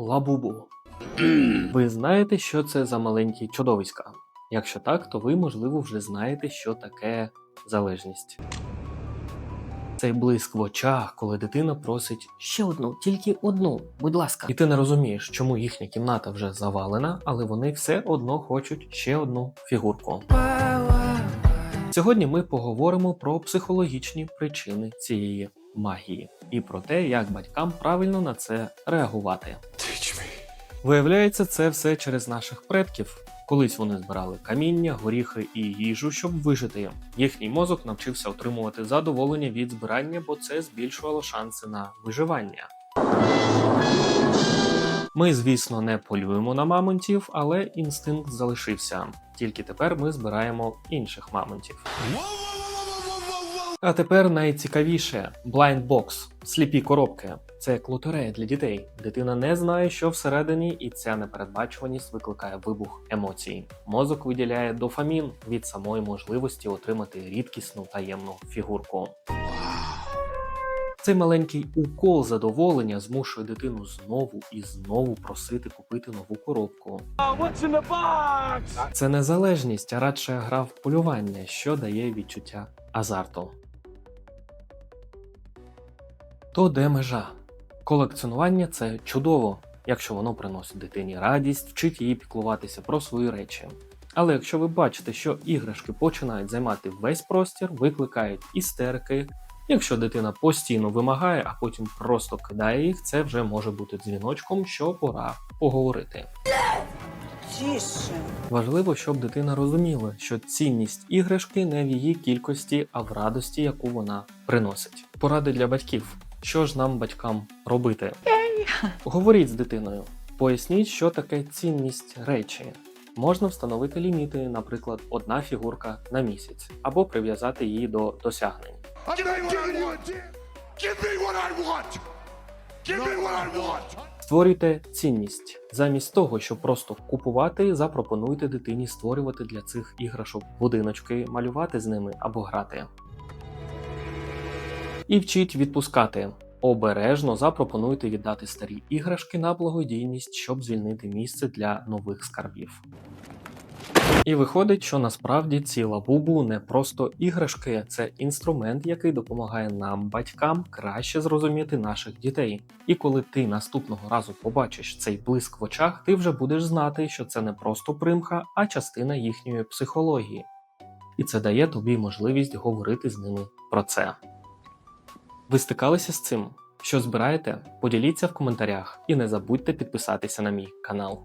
лабубу. Ви знаєте, що це за маленькі чудовиська? Якщо так, то ви, можливо, вже знаєте, що таке залежність. Цей блиск в очах, коли дитина просить ще одну, тільки одну, будь ласка. І ти не розумієш, чому їхня кімната вже завалена, але вони все одно хочуть ще одну фігурку. Сьогодні ми поговоримо про психологічні причини цієї магії і про те, як батькам правильно на це реагувати. Виявляється, це все через наших предків. Колись вони збирали каміння, горіхи і їжу, щоб вижити. Їхній мозок навчився отримувати задоволення від збирання, бо це збільшувало шанси на виживання. Ми, звісно, не полюємо на мамонтів, але інстинкт залишився. Тільки тепер ми збираємо інших мамонтів. А тепер найцікавіше blind box – сліпі коробки. Це як лотерея для дітей. Дитина не знає, що всередині, і ця непередбачуваність викликає вибух емоцій. Мозок виділяє дофамін від самої можливості отримати рідкісну таємну фігурку. Цей маленький укол задоволення змушує дитину знову і знову просити купити нову коробку. Це не залежність, а радше гра в полювання, що дає відчуття азарту. То де межа? Колекціонування це чудово, якщо воно приносить дитині радість, вчить її піклуватися про свої речі. Але якщо ви бачите, що іграшки починають займати весь простір, викликають істерики. Якщо дитина постійно вимагає, а потім просто кидає їх, це вже може бути дзвіночком, що пора поговорити. Тише. Важливо, щоб дитина розуміла, що цінність іграшки не в її кількості, а в радості, яку вона приносить. Поради для батьків. Що ж нам, батькам, робити? Говоріть з дитиною, поясніть, що таке цінність речі. Можна встановити ліміти, наприклад, одна фігурка на місяць, або прив'язати її до досягнень. Створюйте цінність. Замість того, щоб просто купувати, запропонуйте дитині створювати для цих іграшок будиночки, малювати з ними або грати. І вчіть відпускати. Обережно запропонуйте віддати старі іграшки на благодійність, щоб звільнити місце для нових скарбів. І виходить, що насправді ці лабубу не просто іграшки, це інструмент, який допомагає нам, батькам, краще зрозуміти наших дітей. І коли ти наступного разу побачиш цей блиск в очах, ти вже будеш знати, що це не просто примха, а частина їхньої психології. І це дає тобі можливість говорити з ними про це. Ви стикалися з цим? Що збираєте? Поділіться в коментарях і не забудьте підписатися на мій канал.